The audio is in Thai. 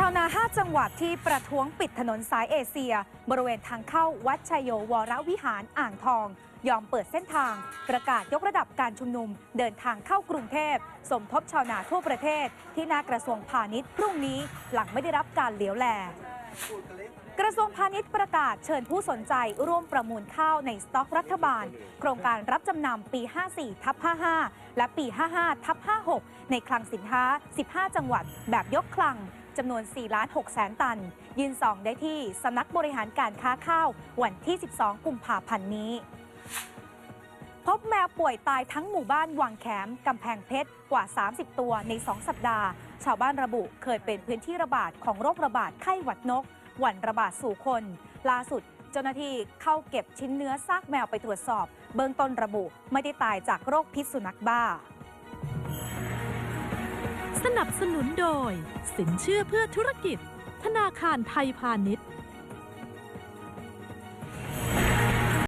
ชาวนา 5 จังหวัดที่ประท้วงปิดถนนสายเอเชีย บริเวณทางเข้าวัดชัยโยวรวิหารอ่างทอง ยอมเปิดเส้นทาง ประกาศยกระดับการชุมนุม เดินทางเข้ากรุงเทพ สมทบชาวนาทั่วประเทศ ที่หน้ากระทรวงพาณิชย์พรุ่งนี้หลังไม่ได้รับการเหลียวแลกระทรวงพาณิชย์ประกาศเชิญผู้สนใจร่วมประมูลข้าวในสต็อกรัฐบาล โครงการรับจำนำปี 54 ทับ 55 และปี 55 ทับ 56 ในคลังสินค้า 15 จังหวัดแบบยกคลัง จำนวน4ล้าน6แสนตัน ยืนสองได้ที่สำนักบริหารการค้าข้าววันที่ 12 กุมภาพันธ์นี้ พบแมวป่วยตายทั้งหมู่บ้านวังแขมกำแพงเพชรกว่า 30 ตัวใน 2 สัปดาห์ ชาวบ้านระบุเคยเป็นพื้นที่ระบาดของโรคระบาดไข้หวัดนกหวันระบาดสู่คน ล่าสุดเจ้าหน้าที่เข้าเก็บชิ้นเนื้อซากแมวไปตรวจสอบ เบื้องต้นระบุไม่ได้ตายจากโรคพิษสุนัขบ้า สนับสนุนโดย สินเชื่อเพื่อธุรกิจ ธนาคารไทยพาณิชย์